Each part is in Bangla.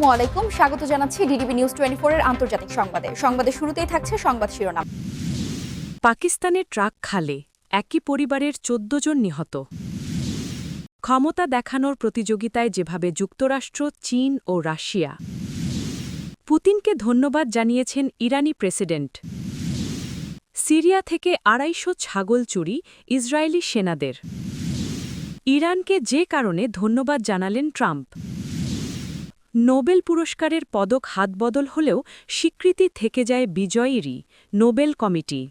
আসসালামু আলাইকুম। স্বাগত জানাচ্ছি ডিডিবি নিউজ টোয়েন্টি এর আন্তর্জাতিক সংবাদে। সংবাদের শুরুতেই থাকছে সংবাদ শিরোনাম। পাকিস্তানের ট্রাক খালে, একই পরিবারের চোদ্দ জন নিহত। ক্ষমতা দেখানোর প্রতিযোগিতায় যেভাবে যুক্তরাষ্ট্র, চীন ও রাশিয়া। পুতিনকে ধন্যবাদ জানিয়েছেন ইরানি প্রেসিডেন্ট। সিরিয়া থেকে আড়াইশো ছাগল চুরি ইসরায়েলি সেনাদের। ইরানকে যে কারণে ধন্যবাদ জানালেন ট্রাম্প। নোবেল পুরস্কারের পদক হাতবদল হলেও স্বীকৃতি থেকে যায় বিজয়ীরই নোবেল কমিটি।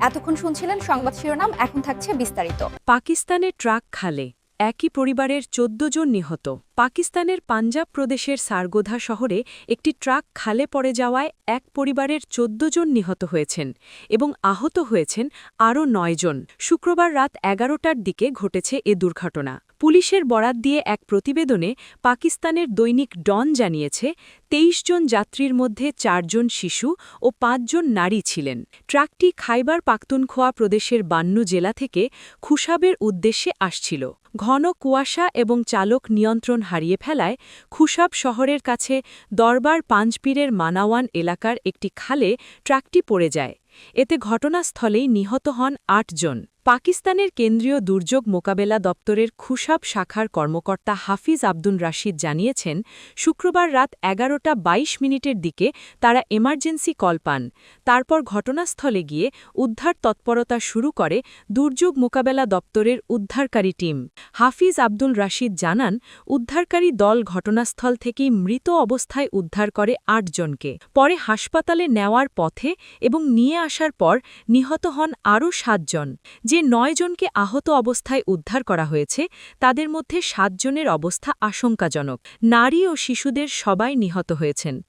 এতক্ষণ শুনছিলেন সংবাদ শিরোনাম এখন থাকছে বিস্তারিত। পাকিস্তানের ট্রাক খালে একই পরিবারের চোদ্দ জন নিহত। পাকিস্তানের পাঞ্জাব প্রদেশের সারগোধা শহরে একটি ট্রাক খালে পড়ে যাওয়ায় এক পরিবারের চোদ্দ জন নিহত হয়েছেন এবং আহত হয়েছেন আরও নয় জন। শুক্রবার রাত এগারোটার দিকে ঘটেছে এ দুর্ঘটনা। পুলিশের বরাত দিয়ে এক প্রতিবেদনে পাকিস্তানের দৈনিক ডন জানিয়েছে, তেইশ জন যাত্রীর মধ্যে চারজন শিশু ও পাঁচজন নারী ছিলেন। ট্রাকটি খাইবার পাখতুনখোয়া প্রদেশের বান্নু জেলা থেকে খুশাবের উদ্দেশ্যে আসছিল। ঘন কুয়াশা এবং চালক নিয়ন্ত্রণ হারিয়ে ফেলায় খুশাব শহরের কাছে দরবার পাঁচপীরের মানাওয়ান এলাকার একটি খালে ট্রাকটি পড়ে যায়। এতে ঘটনাস্থলেই নিহত হন আটজন পাকিস্তানের কেন্দ্রীয় দুর্যোগ মোকাবেলা দপ্তরের খুশাব শাখার কর্মকর্তা হাফিজ আব্দুল রাশিদ জানিয়েছেন, শুক্রবার রাত এগারোটা ২২ মিনিটের দিকে তারা এমার্জেন্সি কল পান। তারপর ঘটনাস্থলে গিয়ে উদ্ধার তৎপরতা শুরু করে দুর্যোগ মোকাবেলা দপ্তরের উদ্ধারকারী টিম। হাফিজ আব্দুল রাশিদ জানান, উদ্ধারকারী দল ঘটনাস্থল থেকেই মৃত অবস্থায় উদ্ধার করে আটজনকে পরে হাসপাতালে নেওয়ার পথে এবং নিয়ে আসার পর নিহত হন আরও সাতজন যে নয়জনকে আহত অবস্থায় উদ্ধার করা হয়েছে, তাদের মধ্যে সাতজনের অবস্থা আশঙ্কাজনক। নারী ও শিশুদের সবাই নিহত হয়েছেন।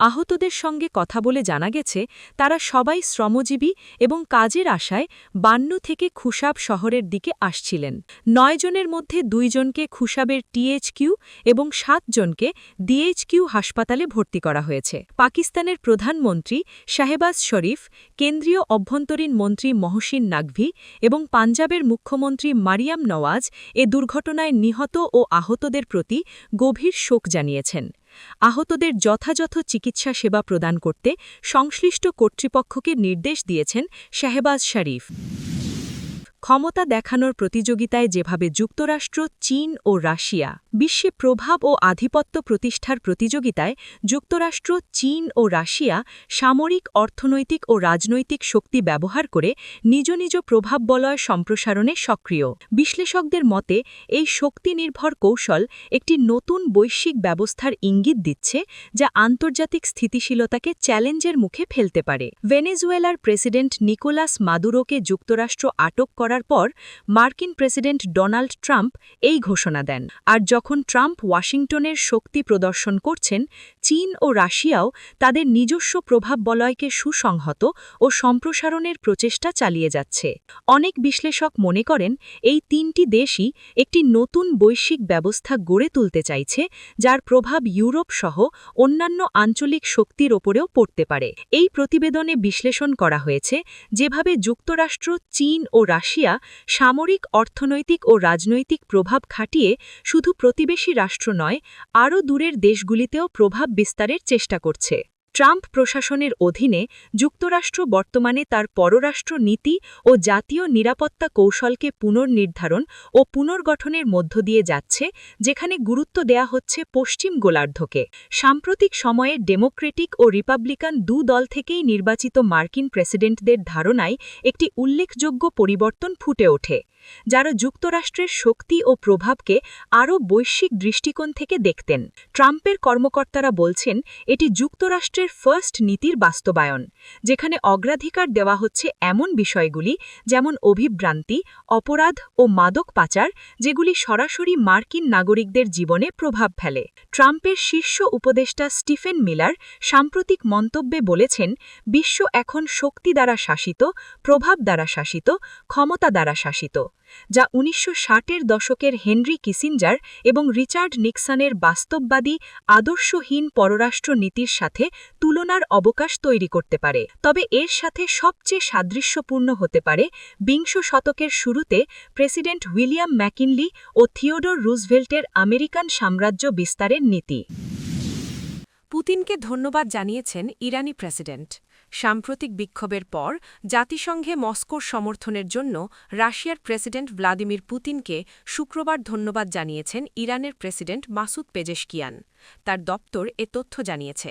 আহতদের সঙ্গে কথা বলে জানা গেছে, তারা সবাই শ্রমজীবী এবং কাজের আশায় বান্নু থেকে খুশাব শহরের দিকে আসছিলেন। নয়জনের মধ্যে দুইজনকে খুশাবের টিএইচকিউ এবং সাতজনকে ডিএইচকিউ হাসপাতালে ভর্তি করা হয়েছে। পাকিস্তানের প্রধানমন্ত্রী শাহেবাজ শরীফ, কেন্দ্রীয় অভ্যন্তরীণ মন্ত্রী মহসিন নাকভি এবং পাঞ্জাবের মুখ্যমন্ত্রী মারিয়াম নওয়াজ এ দুর্ঘটনায় নিহত ও আহতদের প্রতি গভীর শোক জানিয়েছেন। আহতদের যথাযথ চিকিৎসা সেবা প্রদান করতে সংশ্লিষ্ট কর্তৃপক্ষকে নির্দেশ দিয়েছেন শাহবাজ শরীফ। ক্ষমতা দেখানোর প্রতিযোগিতায় যেভাবে যুক্তরাষ্ট্র, চীন ও রাশিয়া বিশ্বে প্রভাব ও আধিপত্য প্রতিষ্ঠার প্রতিযোগিতায় যুক্তরাষ্ট্র, চীন ও রাশিয়া সামরিক, অর্থনৈতিক ও রাজনৈতিক শক্তি ব্যবহার করে নিজ নিজ প্রভাব বলয় সম্প্রসারণে সক্রিয়। বিশ্লেষকদের মতে, এই শক্তি নির্ভর কৌশল একটি নতুন বৈশ্বিক ব্যবস্থার ইঙ্গিত দিচ্ছে, যা আন্তর্জাতিক স্থিতিশীলতাকে চ্যালেঞ্জের মুখে ফেলতে পারে। ভেনেজুয়েলার প্রেসিডেন্ট নিকোলাস মাদুরোকে যুক্তরাষ্ট্র আটক করার পর মার্কিন প্রেসিডেন্ট ডোনাল্ড ট্রাম্প এই ঘোষণা দেন। আর যখন ট্রাম্প ওয়াশিংটনের শক্তি প্রদর্শন করছেন, চীন ও রাশিয়াও তাদের নিজস্ব প্রভাব বলয়কে সুসংহত ও সম্প্রসারণের প্রচেষ্টা চালিয়ে যাচ্ছে। অনেক বিশ্লেষক মনে করেন, এই তিনটি দেশই একটি নতুন বৈশ্বিক ব্যবস্থা গড়ে তুলতে চাইছে, যার প্রভাব ইউরোপ সহ অন্যান্য আঞ্চলিক শক্তির ওপরেও পড়তে পারে। এই প্রতিবেদনে বিশ্লেষণ করা হয়েছে, যেভাবে যুক্তরাষ্ট্র, চীন ও রাশিয়া সামরিক, অর্থনৈতিক ও রাজনৈতিক প্রভাব খাটিয়ে শুধু প্রতিবেশী রাষ্ট্র নয়, আরও দূরের দেশগুলিতেও প্রভাব বিস্তারের চেষ্টা করছে। ট্রাম্প প্রশাসনের অধীনে যুক্তরাষ্ট্র বর্তমানে তার পররাষ্ট্র নীতি ও জাতীয় নিরাপত্তা কৌশলকে পুনর্নির্ধারণ ও পুনর্গঠনের মধ্য দিয়ে যাচ্ছে, যেখানে গুরুত্ব দেয়া হচ্ছে পশ্চিম গোলার্ধকে। সাম্প্রতিক সময়ে ডেমোক্রেটিক ও রিপাবলিকান দু দল থেকেই নির্বাচিত মার্কিন প্রেসিডেন্টদের ধারণায় একটি উল্লেখযোগ্য পরিবর্তন ফুটে ওঠে। যারা যুক্তরাষ্ট্রের শক্তি ও প্রভাবকে আরও বৈশ্বিক দৃষ্টিকোণ থেকে দেখতেন। ট্রাম্পের কর্মকর্তারা বলছেন, এটি যুক্তরাষ্ট্রের ফার্স্ট নীতির বাস্তবায়ন, যেখানে অগ্রাধিকার দেওয়া হচ্ছে এমন বিষয়গুলি যেমন অভিভ্রান্তি, অপরাধ ও মাদক পাচার, যেগুলি সরাসরি মার্কিন নাগরিকদের জীবনে প্রভাব ফেলে। ট্রাম্পের শীর্ষ উপদেষ্টা স্টিফেন মিলার সাম্প্রতিক মন্তব্যে বলেছেন, বিশ্ব এখন শক্তি দ্বারা শাসিত, প্রভাব দ্বারা শাসিত, ক্ষমতা দ্বারা শাসিত। যা উনিশশো ষাটের দশকের হেনরি কিসিঞ্জার এবং রিচার্ড নিক্সনের বাস্তববাদী, আদর্শহীন পররাষ্ট্র নীতির সাথে তুলনার অবকাশ তৈরি করতে পারে। তবে এর সাথে সবচেয়ে সাদৃশ্যপূর্ণ হতে পারে বিংশ শতকের শুরুতে প্রেসিডেন্ট উইলিয়াম ম্যাকিনলি ও থিওডোর রুজভেল্টের আমেরিকান সাম্রাজ্য বিস্তারের নীতি। পুতিনকে ধন্যবাদ জানিয়েছেন ইরানি প্রেসিডেন্ট। সাম্প্রতিক বিক্ষোভের পর, জাতিসংঘে মস্কোর সমর্থনের জন্য রাশিয়ার প্রেসিডেন্ট ভ্লাদিমির পুতিনকে শুক্রবার ধন্যবাদ জানিয়েছেন ইরানের প্রেসিডেন্ট মাসুদ পেজেশকিয়ান। তার দপ্তর এ তথ্য জানিয়েছে।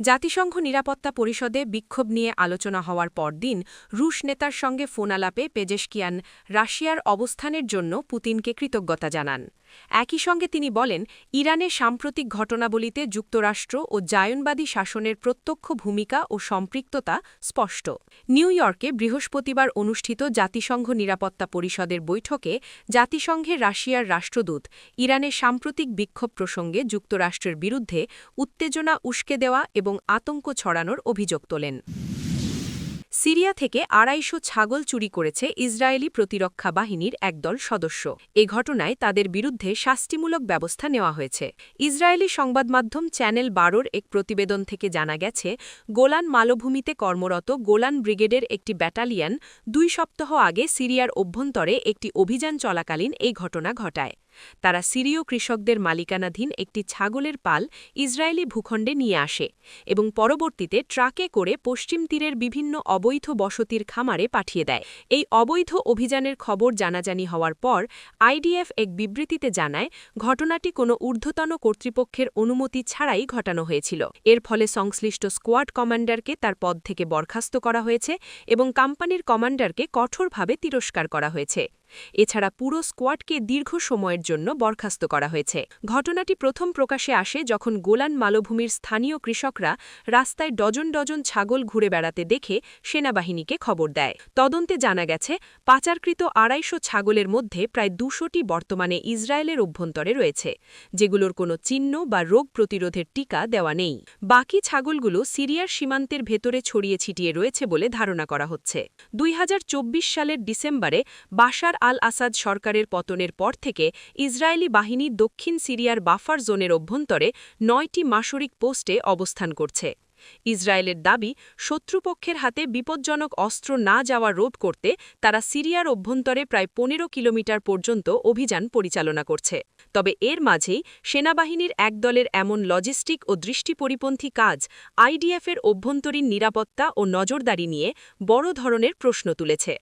জাতিসংঘ নিরাপত্তা পরিষদে বিক্ষোভ নিয়ে আলোচনা হওয়ার পরদিন রুশ নেতার সঙ্গে ফোনালাপে পেজেশকিয়ান রাশিয়ার অবস্থানের জন্য পুতিনকে কৃতজ্ঞতা জানান। একই সঙ্গে তিনি বলেন, ইরানে সাম্প্রতিক ঘটনাবলিতে যুক্তরাষ্ট্র ও জায়নবাদী শাসনের প্রত্যক্ষ ভূমিকা ও সম্পৃক্ততা স্পষ্ট। নিউ ইয়র্কে বৃহস্পতিবার অনুষ্ঠিত জাতিসংঘ নিরাপত্তা পরিষদের বৈঠকে জাতিসংঘের রাশিয়ার রাষ্ট্রদূত ইরানের সাম্প্রতিক বিক্ষোভ প্রসঙ্গে যুক্তরাষ্ট্রের বিরুদ্ধে উত্তেজনা উস্কে দেওয়া এবং আতঙ্ক ছড়ানোর অভিযোগ তোলেন। সিরিয়া থেকে আড়াইশো ছাগল চুরি করেছে ইসরায়েলি প্রতিরক্ষা বাহিনীর একদল সদস্য। এ ঘটনায় তাদের বিরুদ্ধে শাস্তিমূলক ব্যবস্থা নেওয়া হয়েছে। ইসরায়েলি সংবাদমাধ্যম চ্যানেল বারোর এক প্রতিবেদন থেকে জানা গেছে, গোলান মালভূমিতে কর্মরত গোলান ব্রিগেডের একটি ব্যাটালিয়ন দুই সপ্তাহ আগে সিরিয়ার অভ্যন্তরে একটি অভিযান চলাকালীন এই ঘটনা ঘটায়। তারা সিরীয় কৃষকদের মালিকানাধীন একটি ছাগলের পাল ইসরায়েলি ভূখণ্ডে নিয়ে আসে এবং পরবর্তীতে ট্রাকে করে পশ্চিম তীরের বিভিন্ন অবৈধ বসতির খামারে পাঠিয়ে দেয়। এই অবৈধ অভিযানের খবর জানাজানি হওয়ার পর, আইডিএফ এক বিবৃতিতে জানায়, ঘটনাটি কোনো ঊর্ধ্বতন কর্তৃপক্ষের অনুমতি ছাড়াই ঘটানো হয়েছিল। এর ফলে সংশ্লিষ্ট স্কোয়াড কমান্ডারকে তার পদ থেকে বরখাস্ত করা হয়েছে এবং কোম্পানির কমান্ডারকে কঠোরভাবে তিরস্কার করা হয়েছে। এছাড়া পুরো স্কোয়াডকে দীর্ঘ সময়ের জন্য বরখাস্ত করা হয়েছে। ঘটনাটি প্রথম প্রকাশে আসে যখন গোলান মালভূমির স্থানীয় কৃষকরা রাস্তায় ডজন ডজন ছাগল ঘুরে বেড়াতে দেখে সেনাবাহিনীকে খবর দেয়। তদন্তে জানা গেছে, পাচারকৃত আড়াইশো ছাগলের মধ্যে প্রায় দুশোটি বর্তমানে ইসরায়েলের অভ্যন্তরে রয়েছে, যেগুলোর কোনো চিহ্ন বা রোগ প্রতিরোধের টিকা দেওয়া নেই। বাকি ছাগলগুলো সিরিয়ার সীমান্তের ভেতরে ছড়িয়ে ছিটিয়ে রয়েছে বলে ধারণা করা হচ্ছে। দুই হাজার চব্বিশ সালের ডিসেম্বরে বাশার আল আসাদ সরকারের পতনের পর থেকে ইসরায়েলি বাহিনী দক্ষিণ সিরিয়ার বাফার জোনের অভ্যন্তরে নয়টি মাসরিক পোস্টে অবস্থান করছে। ইসরায়েলের দাবি, শত্রুপক্ষের হাতে বিপজ্জনক অস্ত্র না যাওয়া রোধ করতে তারা সিরিয়ার অভ্যন্তরে প্রায় পনেরো কিলোমিটার পর্যন্ত অভিযান পরিচালনা করছে। তবে এর মাঝেই সেনাবাহিনীর একদলের এমন লজিস্টিক ও দৃষ্টিপরিপন্থী কাজ আইডিএফের অভ্যন্তরীণ নিরাপত্তা ও নজরদারি নিয়ে বড় ধরনের প্রশ্ন তুলেছে।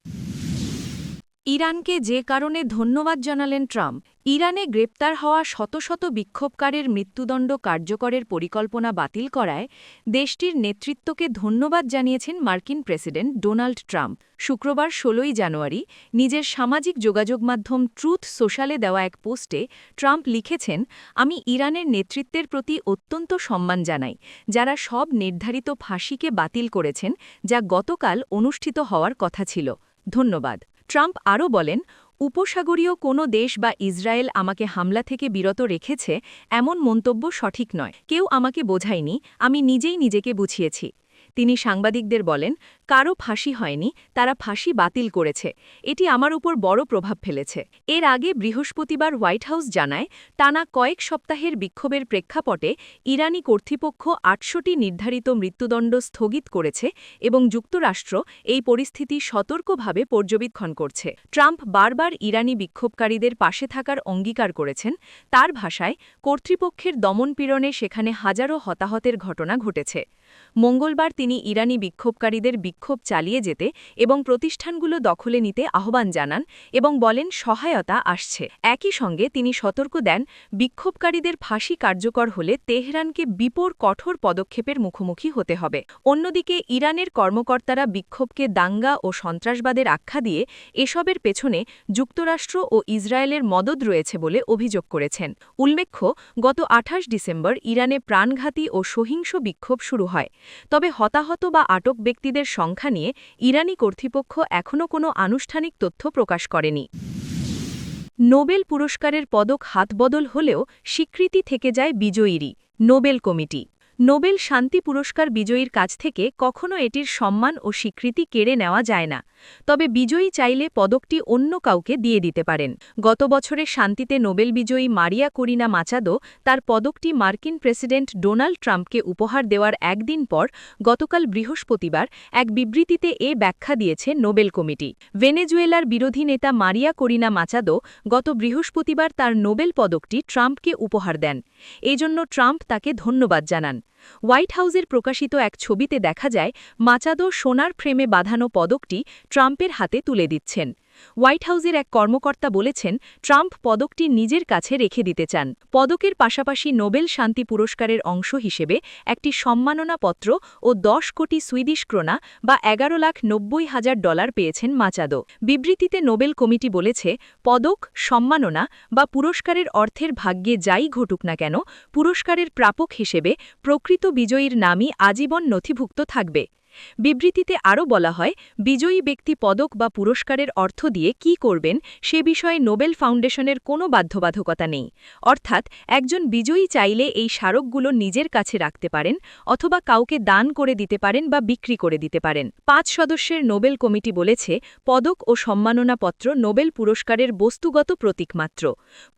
ইরানকে যে কারণে ধন্যবাদ জানালেন ট্রাম্প, ইরানে গ্রেপ্তার হওয়া শত শত বিক্ষোভকারের মৃত্যুদণ্ড কার্যকরের পরিকল্পনা বাতিল করায় দেশটির নেতৃত্বকে ধন্যবাদ জানিয়েছেন মার্কিন প্রেসিডেন্ট ডোনাল্ড ট্রাম্প। শুক্রবার ষোলোই জানুয়ারি নিজের সামাজিক যোগাযোগ মাধ্যম ট্রুথ সোশ্যালে দেওয়া এক পোস্টে ট্রাম্প লিখেছেন, আমি ইরানের নেতৃত্বের প্রতি অত্যন্ত সম্মান জানাই, যারা সব নির্ধারিত ফাঁসিকে বাতিল করেছেন, যা গতকাল অনুষ্ঠিত হওয়ার কথা ছিল। ধন্যবাদ। ট্রাম্প আরও বলেন, উপসাগরীয় কোনো দেশ বা ইসরায়েল আমাকে হামলা থেকে বিরত রেখেছে এমন মন্তব্য সঠিক নয়। কেউ আমাকে বোঝায়নি, আমি নিজেই নিজেকে বুঝিয়েছি। তিনি সাংবাদিকদের বলেন কারও ফাঁসি হয়নি, তারা ফাঁসি বাতিল করেছে। এটি আমার উপর বড় প্রভাব ফেলেছে। এর আগে বৃহস্পতিবার হোয়াইট হাউস জানায়, টানা কয়েক সপ্তাহের বিক্ষোভের প্রেক্ষাপটে ইরানি কর্তৃপক্ষ আটশোটি নির্ধারিত মৃত্যুদণ্ড স্থগিত করেছে এবং যুক্তরাষ্ট্র এই পরিস্থিতি সতর্কভাবে পর্যবেক্ষণ করছে। ট্রাম্প বারবার ইরানি বিক্ষোভকারীদের পাশে থাকার অঙ্গীকার করেছেন। তার ভাষায়, কর্তৃপক্ষের দমনপীড়নে সেখানে হাজারো হতাহতের ঘটনা ঘটেছে। মঙ্গলবার তিনি ইরানি বিক্ষোভকারীদের বিক্ষোভ চালিয়ে যেতে এবং প্রতিষ্ঠানগুলো দখলে নিতে আহ্বান জানান এবং বলেন সহায়তা আসছে। একই সঙ্গে তিনি সতর্ক দেন, বিক্ষোভকারীদের ফাঁসি কার্যকর হলে তেহরানকে বিপর কঠোর পদক্ষেপের মুখোমুখি হতে হবে। অন্যদিকে ইরানের কর্মকর্তারা বিক্ষোভকে দাঙ্গা ও সন্ত্রাসবাদের আখ্যা দিয়ে এসবের পেছনে যুক্তরাষ্ট্র ও ইসরায়েলের মদদ রয়েছে বলে অভিযোগ করেছেন। উল্লেখ্য, গত আঠাশ ডিসেম্বর ইরানে প্রাণঘাতী ও সহিংস বিক্ষোভ শুরু হয়। তবে হতাহত বা আটক ব্যক্তিদের সংখ্যা নিয়ে ইরানি কর্তৃপক্ষ এখনও কোনো আনুষ্ঠানিক তথ্য প্রকাশ করেনি। নোবেল পুরস্কারের পদক হাতবদল হলেও স্বীকৃতি থেকে যায় বিজয়ীরই, নোবেল কমিটি। নোবেল শান্তি পুরস্কার বিজয়ীর কাছ থেকে কখনো এটির সম্মান ও স্বীকৃতি কেড়ে নেওয়া যায় না, তবে বিজয়ী চাইলে পদকটি অন্য কাউকে দিয়ে দিতে পারেন। গত বছরে শান্তিতে নোবেল বিজয়ী মারিয়া করিনা মাচাদো তার পদকটি মার্কিন প্রেসিডেন্ট ডোনাল্ড ট্রাম্পকে উপহার দেওয়ার একদিন পর গতকাল বৃহস্পতিবার এক বিবৃতিতে এ ব্যাখ্যা দিয়েছে নোবেল কমিটি। ভেনেজুয়েলার বিরোধী নেতা মারিয়া করিনা মাচাদো গত বৃহস্পতিবার তার নোবেল পদকটি ট্রাম্পকে উপহার দেন। এজন্য ট্রাম্প তাকে ধন্যবাদ জানান। হোয়াইট হাউজের প্রকাশিত এক ছবিতে দেখা যায়, মাচাদো সোনার ফ্রেমে বাঁধানো পদকটি ট্রাম্পের হাতে তুলে দিচ্ছেন। হোয়াইট হাউজের এক কর্মকর্তা বলেছেন, ট্রাম্প পদকটি নিজের কাছে রেখে দিতে চান। পদকের পাশাপাশি নোবেল শান্তি পুরস্কারের অংশ হিসেবে একটি সম্মাননাপত্র ও দশ কোটি সুইডিশ ক্রোনা বা এগারো লাখ নব্বই হাজার ডলার পেয়েছেন মাচাদো। বিবৃতিতে নোবেল কমিটি বলেছে, পদক, সম্মাননা বা পুরস্কারের অর্থের ভাগ্যে যাই ঘটুক না কেন, পুরস্কারের প্রাপক হিসেবে প্রকৃত বিজয়ীর নামই আজীবন নথিভুক্ত থাকবে। বিবৃতিতে আরও বলা হয়, বিজয়ী ব্যক্তি পদক বা পুরস্কারের অর্থ দিয়ে কি করবেন সে বিষয়ে নোবেল ফাউন্ডেশনের কোনো বাধ্যবাধকতা নেই। অর্থাৎ, একজন বিজয়ী চাইলে এই স্মারকগুলো নিজের কাছে রাখতে পারেন অথবা কাউকে দান করে দিতে পারেন বা বিক্রি করে দিতে পারেন। পাঁচ সদস্যের নোবেল কমিটি বলেছে, পদক ও সম্মাননাপত্র নোবেল পুরস্কারের বস্তুগত প্রতীক মাত্র।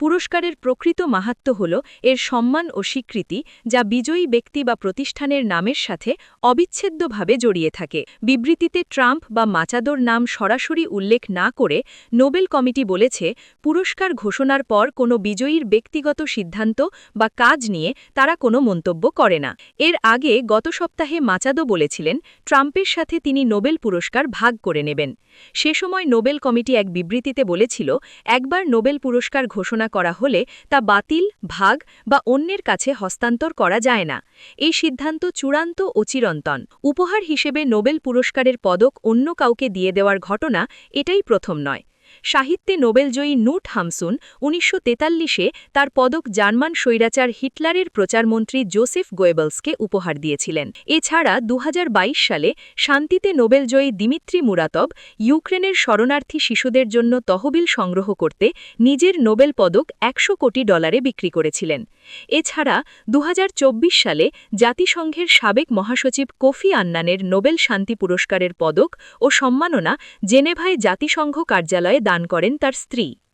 পুরস্কারের প্রকৃত মাহাত্ম্য হল এর সম্মান ও স্বীকৃতি যা বিজয়ী ব্যক্তি বা প্রতিষ্ঠানের নামের সাথে অবিচ্ছেদ্যভাবে জড়িয়ে থাকে। বিবৃতিতে ট্রাম্প বা মাচাদোর নাম সরাসরি উল্লেখ না করে নোবেল কমিটি বলেছে, পুরস্কার ঘোষণার পর কোনো বিজয়ীর ব্যক্তিগত সিদ্ধান্ত বা কাজ নিয়ে তারা কোনো মন্তব্য করে না। এর আগে গত সপ্তাহে মাচাদো বলেছিলেন, ট্রাম্পের সাথে তিনি নোবেল পুরস্কার ভাগ করে নেবেন। সে সময় নোবেল কমিটি এক বিবৃতিতে বলেছিল, একবার নোবেল পুরস্কার ঘোষণা করা হলে তা বাতিল, ভাগ বা অন্যের কাছে হস্তান্তর করা যায় না। এই সিদ্ধান্ত চূড়ান্ত ও চিরন্তন। উপহার হিসেবে নোবেল পুরস্কারের পদক অন্য কাউকে দিয়ে দেওয়ার ঘটনা এটাই প্রথম নয়। সাহিত্যে নোবেলজয়ী নুট হামসুন উনিশশো তেতাল্লিশে তার পদক জার্মান স্বৈরাচার হিটলারের প্রচারমন্ত্রী জোসেফ গোয়েবলসকে উপহার দিয়েছিলেন। এছাড়া দু হাজার বাইশ সালে শান্তিতে নোবেলজয়ী দিমিত্রি মুরাতব ইউক্রেনের শরণার্থী শিশুদের জন্য তহবিল সংগ্রহ করতে নিজের নোবেল পদক একশো কোটি ডলারে বিক্রি করেছিলেন। এছাড়া দু হাজার চব্বিশ সালে জাতিসংঘের সাবেক মহাসচিব কোফি আন্নানের নোবেল শান্তি পুরস্কারের পদক ও সম্মাননা জেনেভায় জাতিসংঘ কার্যালয়ে দান করেন তার স্ত্রী।